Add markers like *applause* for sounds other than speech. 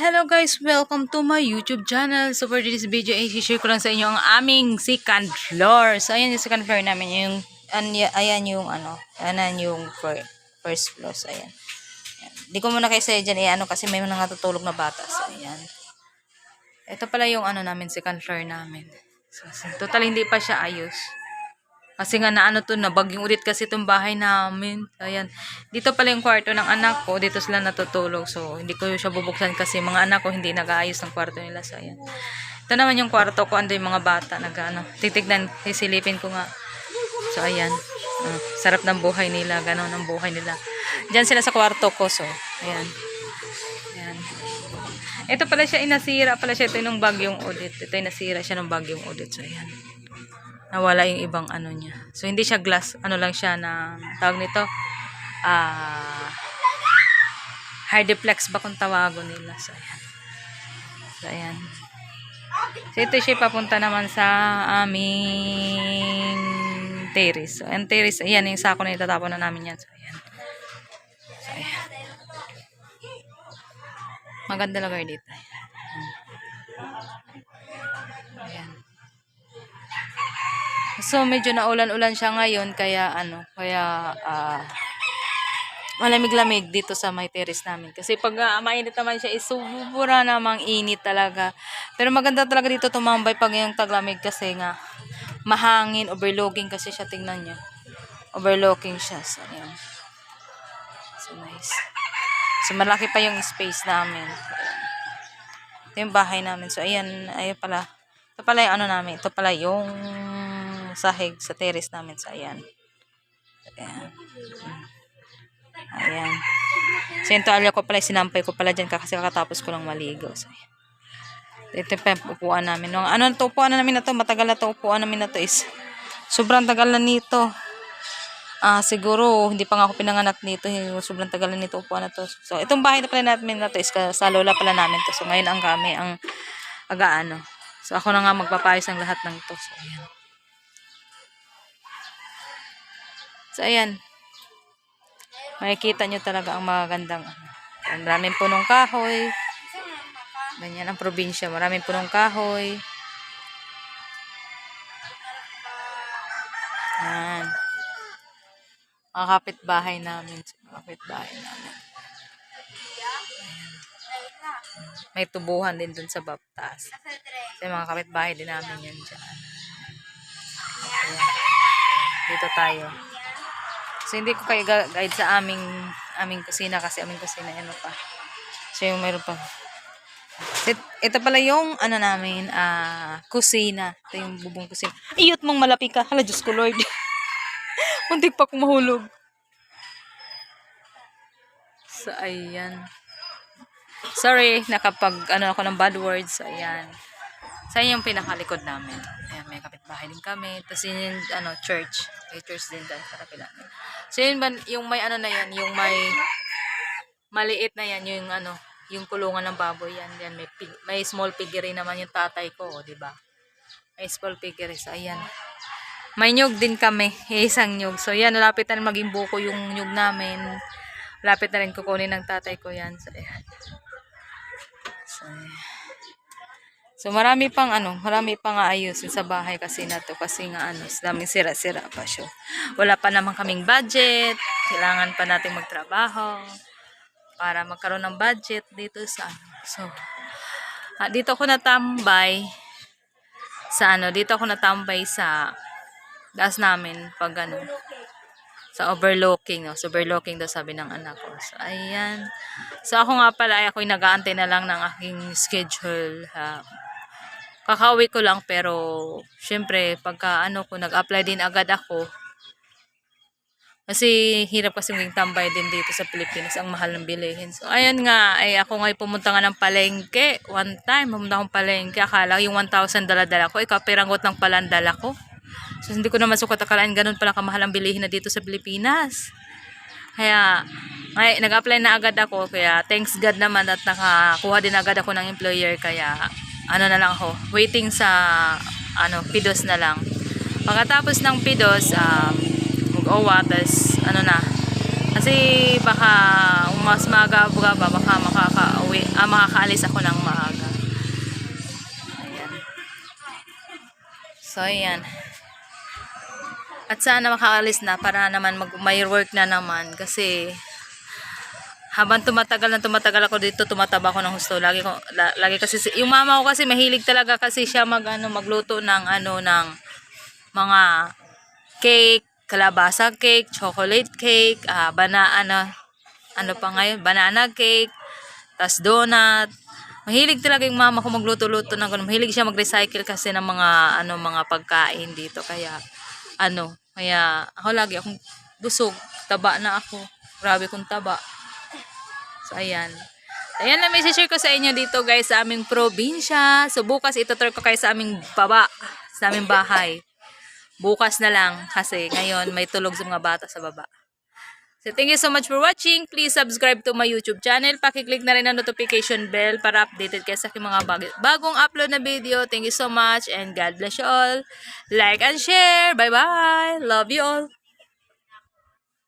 Hello guys, welcome to my YouTube channel. So for this video, ay share ko lang sa inyo ang aming second floor. So ayan yung second floor namin, yung ayan yung ano, ayan yung fir- first floor. So ayan. ayan. Di ko muna kayo sa dyan, eh, ano, kasi may mga natutulog na bata. So ayan. Ito pala yung ano namin, second floor namin. So, so, total hindi pa siya ayos. Kasi nga na ano to, na bagyong ulit kasi itong bahay namin. Ayan. Dito pala yung kwarto ng anak ko. Dito sila natutulog. So, hindi ko siya bubuksan kasi mga anak ko hindi nag-aayos ng kwarto nila. So, ayan. Ito naman yung kwarto ko. Ando yung mga bata. Nag, ano, titignan, sisilipin ko nga. So, ayan. Ah, sarap ng buhay nila. Ganon ang buhay nila. Diyan sila sa kwarto ko. So, ayan. Ayan. Ito pala siya, inasira pala siya ito nung bagyong audit. Ito inasira siya nung bagyong audit. So, ayan nawala yung ibang ano niya. So, hindi siya glass, ano lang siya na, tawag nito, ah, hardiplex ba kung tawago nila. So, ayan. So, ayan. So, ito siya papunta naman sa aming terrace. So, ang terrace, ayan, yung sako na itatapon na namin yan. So, ayan. So, ayan. Maganda lugar dito. Ayan. So medyo naulan-ulan siya ngayon kaya ano, kaya ah malamig-lamig dito sa may terrace namin. Kasi pag uh, mainit naman siya, is subura namang init talaga. Pero maganda talaga dito tumambay pag yung taglamig kasi nga mahangin, overlooking kasi siya, tingnan niyo. Overlooking siya. So, ayan. So, nice. So, malaki pa yung space namin. Ayan. Ito yung bahay namin. So, ayan, ayan pala. Ito pala yung ano namin. Ito pala yung sahig sa terrace namin. So, ayan. Ayan. Ayan. So, yung ko pala, sinampay ko pala dyan kasi kakatapos ko lang maligo. So, ayan. Ito pa yung upuan namin. Nung, ano to upuan na namin na to, matagal na to upuan namin na to is, sobrang tagal na nito. Ah, siguro, hindi pa nga ako pinanganak nito. Sobrang tagal na nito upuan na to. So, itong bahay na pala namin na to is sa lola pala namin to. So, ngayon ang kami, ang aga-ano. So, ako na nga magpapayos ng lahat ng to. So, ayan. So, ayan. Makikita nyo talaga ang magandang ano. Ayan, Maraming punong kahoy. Ganyan ang probinsya. Maraming punong kahoy. Yan. Mga kapitbahay namin. Mga kapitbahay namin. Ayan. May tubuhan din dun sa baptas. Kasi mga kapitbahay din namin yan dyan. Ayan. Dito tayo. So, hindi ko kayo guide sa aming aming kusina kasi aming kusina ano pa. So, yung meron pa. It- Ito pala yung ano namin, ah, kusina. Ito yung bubong kusina. Iyot mong malapi ka. Hala, Diyos ko Lord. *laughs* Muntik pa akong mahulog. So, ayan. Sorry, nakapag, ano ako ng bad words. So, ayan. Sa yung pinakalikod namin. Ayan, may kapitbahay din kami. Tapos yun yung, ano, church. May church din dahil sa namin. So, yun yung may ano na yan, yung may maliit na yan, yung ano, yung kulungan ng baboy yan. yan may, pig, may small piggery naman yung tatay ko, oh, di ba? May small piggery. So, ayan. May nyug din kami. Isang nyug. So, yan. Lapit na maging buko yung nyug namin. Lapit na rin kukunin ng tatay ko yan. So, ayan. So, ayan. So, marami pang ano, marami pang ayusin sa bahay kasi na to. Kasi nga ano, daming sira-sira pa siya. Wala pa naman kaming budget. Kailangan pa natin magtrabaho para magkaroon ng budget dito sa ano. So, ah, dito ako natambay sa ano, dito ako natambay sa gas namin pag ano, sa overlooking, no? So, overlooking daw sabi ng anak ko. So, ayan. So, ako nga pala, ay ako'y nag-aantay na lang ng aking schedule. ha. Kakauwi ko lang, pero, syempre, pagka ano ko, nag-apply din agad ako, kasi hirap kasi maging tambay din dito sa Pilipinas. Ang mahal ng bilihin. So, ayun nga. Ay, ako ngayon pumunta nga ng palengke. One time, pumunta akong palengke. Akala yung 1,000 dala-dala ko. Ikaw, pirangot ng pala ang ko. So, hindi ko naman sukat akalaan ganun pala kamahal ang bilihin na dito sa Pilipinas. Kaya, ngay, nag-apply na agad ako. Kaya, thanks God naman at nakakuha din agad ako ng employer. Kaya, ano na lang ako. Waiting sa, ano, PIDOS na lang. Pagkatapos ng PIDOS, um, mag-OWA, tas ano na, Kasi baka mas maaga ba, baka makaka-uwi, ah, makakaalis ako ng maaga. Ayan. So, ayan. At sana makaalis na para naman mag may work na naman kasi habang tumatagal na tumatagal ako dito, tumataba ako ng husto. Lagi ko la- lagi kasi si- yung mama ko kasi mahilig talaga kasi siya mag ano magluto ng ano ng mga cake, kalabasa cake, chocolate cake, ah banana ano pa ngayon, banana cake, tas donut. Mahilig talaga yung mama ko magluto-luto ng ganun. Mahilig siya mag-recycle kasi ng mga ano mga pagkain dito kaya ano, kaya ako lagi akong busog, taba na ako. Grabe kong taba. So, ayan. Ayan na may share ko sa inyo dito guys sa aming probinsya. So, bukas itutur ko kayo sa aming baba, sa aming bahay. Bukas na lang kasi ngayon may tulog sa mga bata sa baba. So, thank you so much for watching. Please subscribe to my YouTube channel. Pakiclick na rin ang notification bell para updated kayo sa aking mga bag- bagong upload na video. Thank you so much and God bless you all. Like and share. Bye-bye. Love you all.